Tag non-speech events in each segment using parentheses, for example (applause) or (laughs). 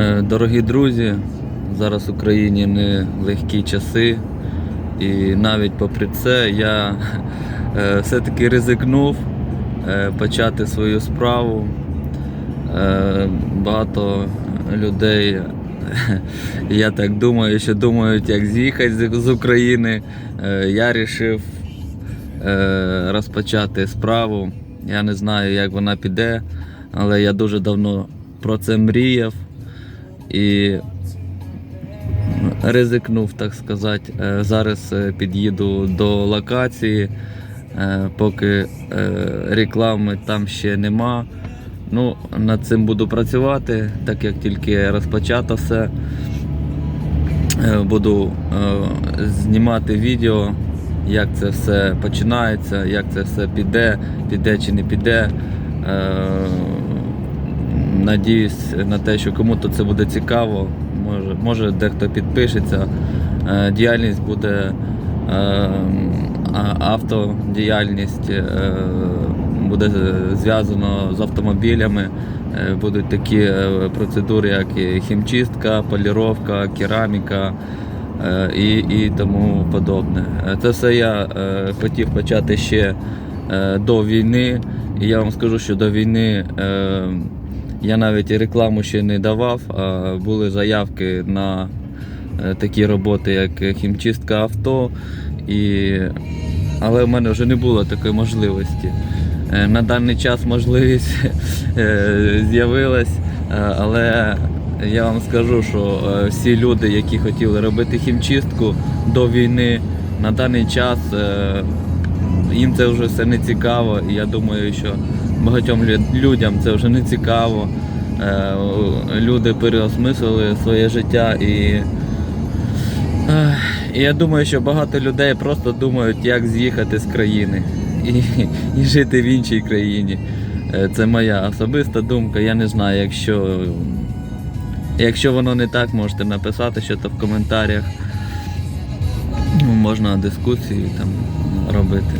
Е, Дорогі друзі, зараз в Україні не легкі часи, і навіть попри це я е, все-таки ризикнув е, почати свою справу. Багато людей, я так думаю, що думають, як з'їхати з- України. Я вирішив розпочати справу. Я не знаю, як вона піде, але я дуже давно про це мріяв і ризикнув, так сказати. Е, Зараз е, під'їду до локації, е, поки реклами там ще нема. Ну, над цим буду працювати, так як тільки розпочато все. Буду знімати відео, як це все починається, як це все піде, піде чи не піде. Надіюсь на те, що кому-то це буде цікаво. Може, може дехто підпишеться. Е, Діяльність буде е, автодіяльність е, буде зв'язано з автомобілями. Будуть такі процедури, як хімчистка, поліровка, кераміка і, і тому подобне. Це все я хотів почати ще до війни. І я вам скажу, що до війни я навіть рекламу ще не давав, були заявки на е, такі роботи, як хімчистка авто. І... Але в мене вже не було такої можливості. Е, На даний час можливість (laughs) е, з'явилась, але я вам скажу, що всі люди, які хотіли робити хімчистку до війни, на даний час їм це вже все не цікаво. І я думаю, що багатьом людям це вже не цікаво. Е, Люди переосмислили своє життя і. Я думаю, що багато людей просто думають, як з'їхати з країни і, і жити в іншій країні. Е, Це моя особиста думка. Я не знаю, якщо, якщо воно не так, можете написати щось в коментарях. Ну, Можна дискусії там робити.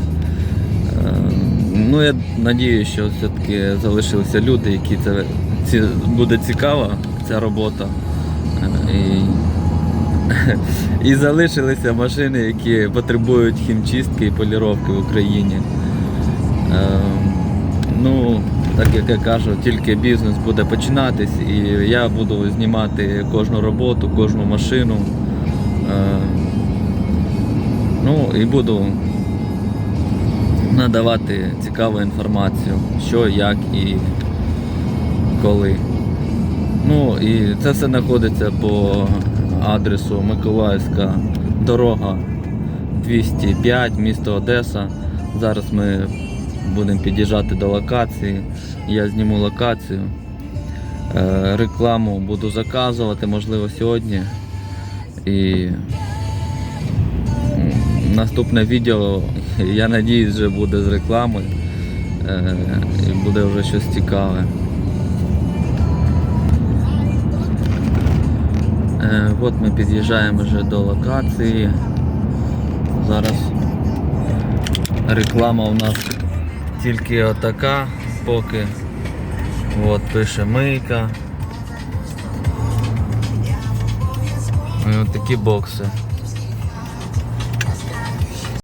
Е, Ну, я надіюся, що все-таки залишилися люди, які це ці, буде цікава ця робота. Е, І (laughs) і залишилися машини, які потребують хімчистки і поліровки в Україні. Ем, ну, так як я кажу, тільки бізнес буде починатись, і я буду знімати кожну роботу, кожну машину. Ем, ну і буду надавати цікаву інформацію, що, як і коли. Ну і це все знаходиться по адресу Миколаївська дорога 205, місто Одеса. Зараз ми будемо під'їжджати до локації. Я зніму локацію. Е, Рекламу буду заказувати, можливо, сьогодні. І наступне відео, я надіюсь, вже буде з реклами. Е, І буде вже щось цікаве. Е, От ми під'їжджаємо вже до локації. Зараз реклама у нас тільки отака, поки от пише мийка. І от такі бокси.